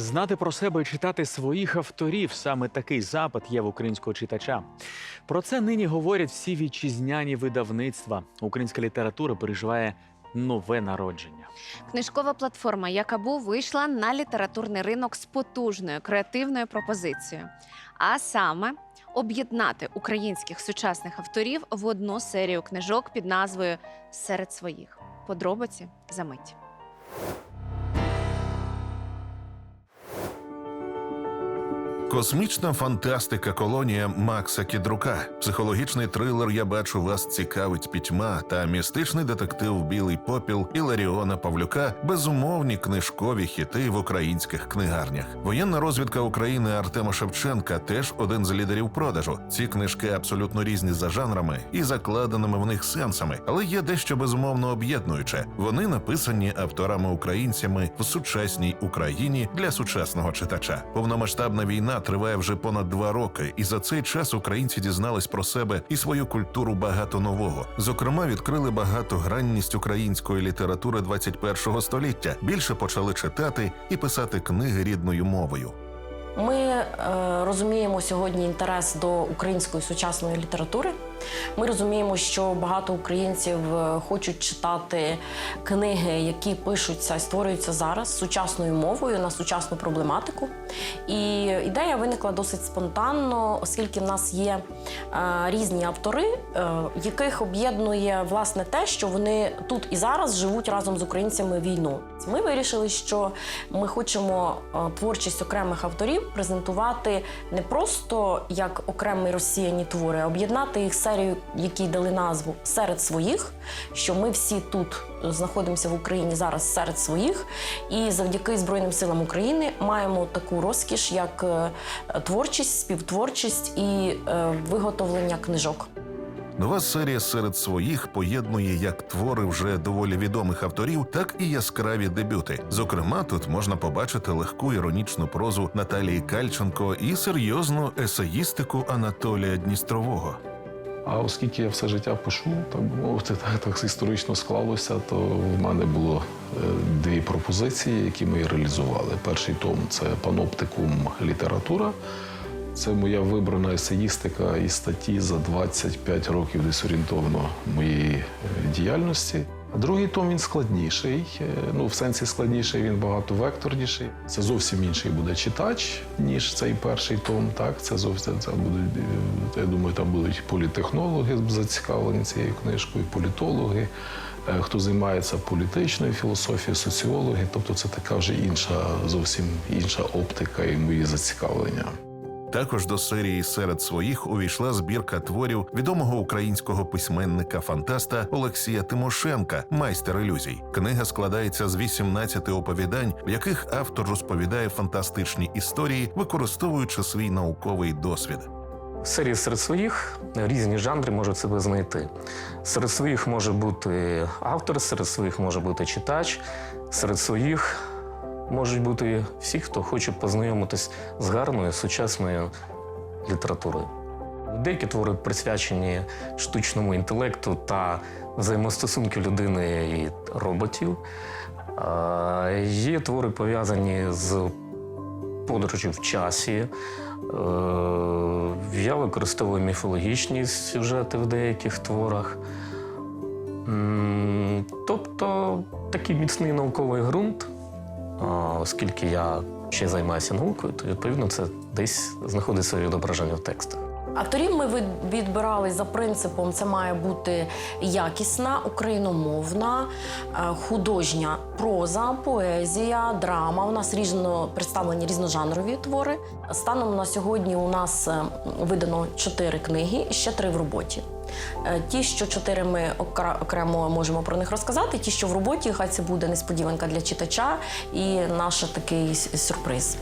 Знати про себе і читати своїх авторів саме такий запит є в українського читача. Про це нині говорять всі вітчизняні видавництва. Українська література переживає нове народження. Книжкова платформа Якабу вийшла на літературний ринок з потужною креативною пропозицією. А саме об'єднати українських сучасних авторів в одну серію книжок під назвою Серед своїх. Подробиці за мить. Космічна фантастика колонія Макса Кідрука. Психологічний трилер Я бачу вас цікавить пітьма та містичний детектив Білий попіл Іларіона Павлюка безумовні книжкові хіти в українських книгарнях. Воєнна розвідка України Артема Шевченка теж один з лідерів продажу. Ці книжки абсолютно різні за жанрами і закладеними в них сенсами, але є дещо безумовно об'єднуюче. Вони написані авторами-українцями в сучасній Україні для сучасного читача. Повномасштабна війна триває вже понад два роки, і за цей час українці дізнались про себе і свою культуру багато нового. Зокрема, відкрили багатогранність української літератури 21-го століття. Більше почали читати і писати книги рідною мовою. Ми е, розуміємо сьогодні інтерес до української сучасної літератури. Ми розуміємо, що багато українців е, хочуть читати книги, які пишуться і створюються зараз сучасною мовою на сучасну проблематику. І ідея виникла досить спонтанно, оскільки в нас є е, різні автори, е, яких об'єднує власне те, що вони тут і зараз живуть разом з українцями війну. Ми вирішили, що ми хочемо творчість окремих авторів презентувати не просто як окремі розсіяні твори, а об'єднати їх серію, якій дали назву серед своїх, що ми всі тут знаходимося в Україні зараз серед своїх, і завдяки Збройним силам України маємо таку розкіш, як е, творчість, співтворчість і е, виготовлення книжок. Нова серія серед своїх поєднує як твори вже доволі відомих авторів, так і яскраві дебюти. Зокрема, тут можна побачити легку іронічну прозу Наталії Кальченко і серйозну есеїстику Анатолія Дністрового. А оскільки я все життя пишу, так мовити, так, так історично склалося, то в мене було е, дві пропозиції, які ми реалізували. Перший том це паноптикум література. Це моя вибрана есеїстика і статті за 25 років десь орієнтовно моєї е, діяльності. Другий том він складніший. е, Ну, в сенсі складніший, він багатовекторніший. Це зовсім інший буде читач, ніж цей перший том. Так, це зовсім це будуть. е, Я думаю, там будуть політехнологи зацікавлені цією книжкою, політологи, е, хто займається політичною філософією, соціологи. Тобто, це така вже інша, зовсім інша оптика і мої зацікавлення. Також до серії серед своїх увійшла збірка творів відомого українського письменника-фантаста Олексія Тимошенка, майстер ілюзій. Книга складається з 18 оповідань, в яких автор розповідає фантастичні історії, використовуючи свій науковий досвід. Серії серед своїх різні жанри можуть себе знайти. Серед своїх може бути автор, серед своїх може бути читач, серед своїх можуть бути всі, хто хоче познайомитись з гарною сучасною літературою. Деякі твори присвячені штучному інтелекту та взаємостосунки людини і роботів. Є твори пов'язані з подорожі в часі. Е, Я використовую міфологічні сюжети в деяких творах. Тобто такий міцний науковий ґрунт, оскільки я ще займаюся наукою, то відповідно це десь знаходить своє відображення в текстах. Авторів ми від- відбирали за принципом: це має бути якісна, україномовна, е, художня проза, поезія, драма. У нас різно представлені різножанрові твори. Станом на сьогодні у нас е, видано чотири книги, і ще три в роботі. Е, Ті, що чотири ми окремо можемо про них розказати. Ті, що в роботі, хай це буде несподіванка для читача і наш такий сюрприз.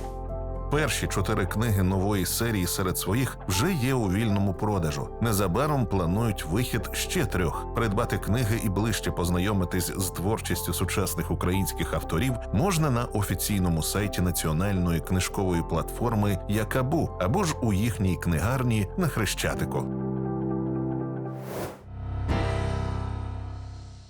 Перші чотири книги нової серії серед своїх вже є у вільному продажу. Незабаром планують вихід ще трьох. Придбати книги і ближче познайомитись з творчістю сучасних українських авторів можна на офіційному сайті національної книжкової платформи Якабу або ж у їхній книгарні на Хрещатику.